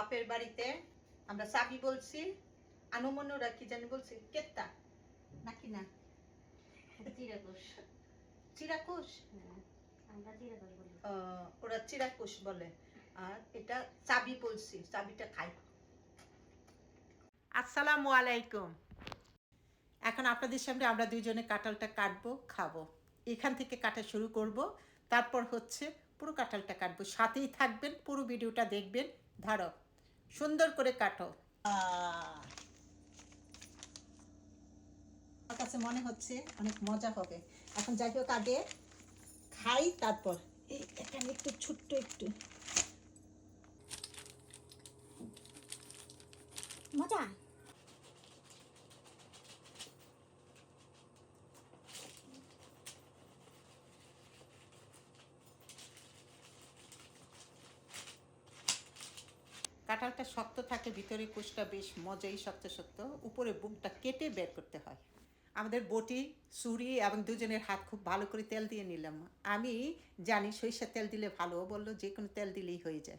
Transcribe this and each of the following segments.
বাপের বাড়িতে আমরা চাবি বলছি আনুমন্যরা কি জানি বলছি কেত্তা? নাকি না? চিরাকুশ। চিরাকুশ? হ্যাঁ আমরা চিরাকুশ বলি। আহ, ওরা চিরাকুশ বলে। আর এটা চাবি বলছি চাবিটা খাই আসসালামু আলাইকুম। এখন আপনাদের সামনে আমরা দুইজনে কাঁঠালটা কাটবো খাব। এখান থেকে কাটা শুরু করব। তারপর হচ্ছে পুরো কাঁঠালটা কাটবো। সাথেই থাকবেন পুরো ভিডিওটা দেখবেন। ধরো। সুন্দর করে কাটো। আমার কাছে মনে হচ্ছে অনেক মজা হবে। এখন যাই হোক আগে খাই, তারপর এই এখানে একটু ছোট্ট একটু মজা কাঁঠালটা শক্ত থাকে, ভিতরে কোষটা বেশ মজাই শক্ত শক্ত। উপরে বুকটা কেটে বের করতে হয়। আমাদের বটি, ছুরি এবং দুজনের হাত খুব ভালো করে তেল দিয়ে নিলাম। আমি জানি সরিষার তেল দিলে ভালো বলল যে কোনো তেল দিলেই হয়ে যায়।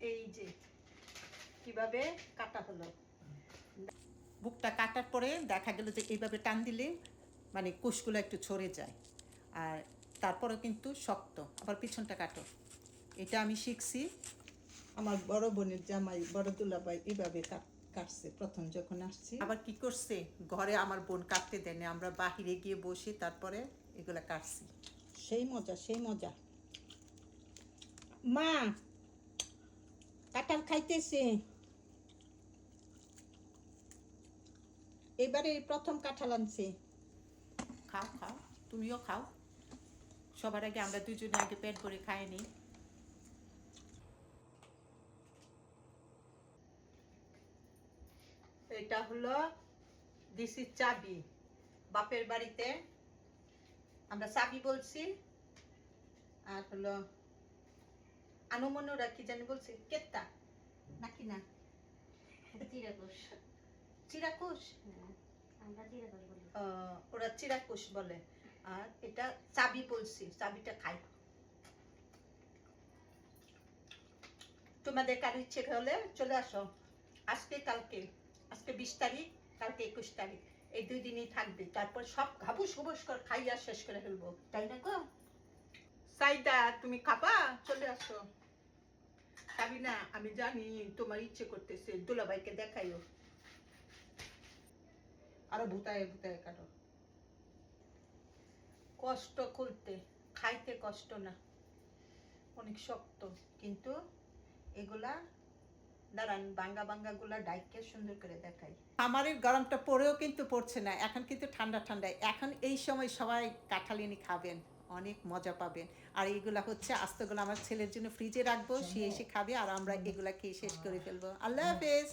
এই যে, কীভাবে কাটা হলো? বুকটা কাটার পরে দেখা গেল যে এইভাবে টান দিলে মানে কোষগুলো একটু ছড়ে যায়। আর তারপরেও কিন্তু শক্ত, আবার পিছনটা কাটো। এটা আমি শিখছি। আমার বড় বোনের জামাই বড় দুলাভাই এইভাবে কাটছে প্রথম যখন আসছি। আবার কি করছে? ঘরে আমার বোন কাটতে দেয়নি আমরা বাহিরে গিয়ে বসে তারপরে এগুলা কাটছি। সেই মজা সেই মজা। মা কাঁঠাল খাইতেছে। এবারে প্রথম কাঁঠাল আনছে। খাও খাও তুমিও খাও। সবার আগে আমরা দুজনে আগে পেট ভরে খাই নিই এটা হলো দিসি চাবি। বাপের বাড়িতে আমরা চাবি বলছি আর হলো আনুমন্যরা কি জানি বলছি কেত্তা নাকি না? চিরাকুশ চিরাকুশ হ্যাঁ ওরা চিরাকুশ বলে। আর এটা চাবি বলছি চাবিটা খাই। তোমাদের কারও ইচ্ছে হলে চলে আসো। আজকে কালকে। আজকে বিশ তারিখ, কালকে একুশ তারিখ। এই দুই দিনই থাকবে। তারপর সব ঘাবুস ঘুবুস করে খাইয়া শেষ করে ফেলব। তাই না গো? সাইদা, তুমি খাবা? চলে আসো। খাবি না আমি জানি তোমার ইচ্ছে করতেছে। দুলাভাইকে দেখাইও। আরও ভুতায় ভুতায় কাটো। কষ্ট খুলতে, খাইতে কষ্ট না। অনেক শক্ত। কিন্তু এগুলা দাঁড়ান বাঙ্গা বাঙ্গা গুলা ডাইকে সুন্দর করে দেখাই। আমারের গরমটা পরেও কিন্তু পড়ছে না এখন কিন্তু ঠান্ডা ঠান্ডা। এখন এই সময় সবাই কাঁঠালিনি খাবেন অনেক মজা পাবেন। আর এগুলা হচ্ছে আস্তগুলো আমার ছেলের জন্য ফ্রিজে রাখব সে এসে খাবে আর আমরা এগুলা খেয়ে শেষ করে ফেলব। আল্লাহ হাফেজ।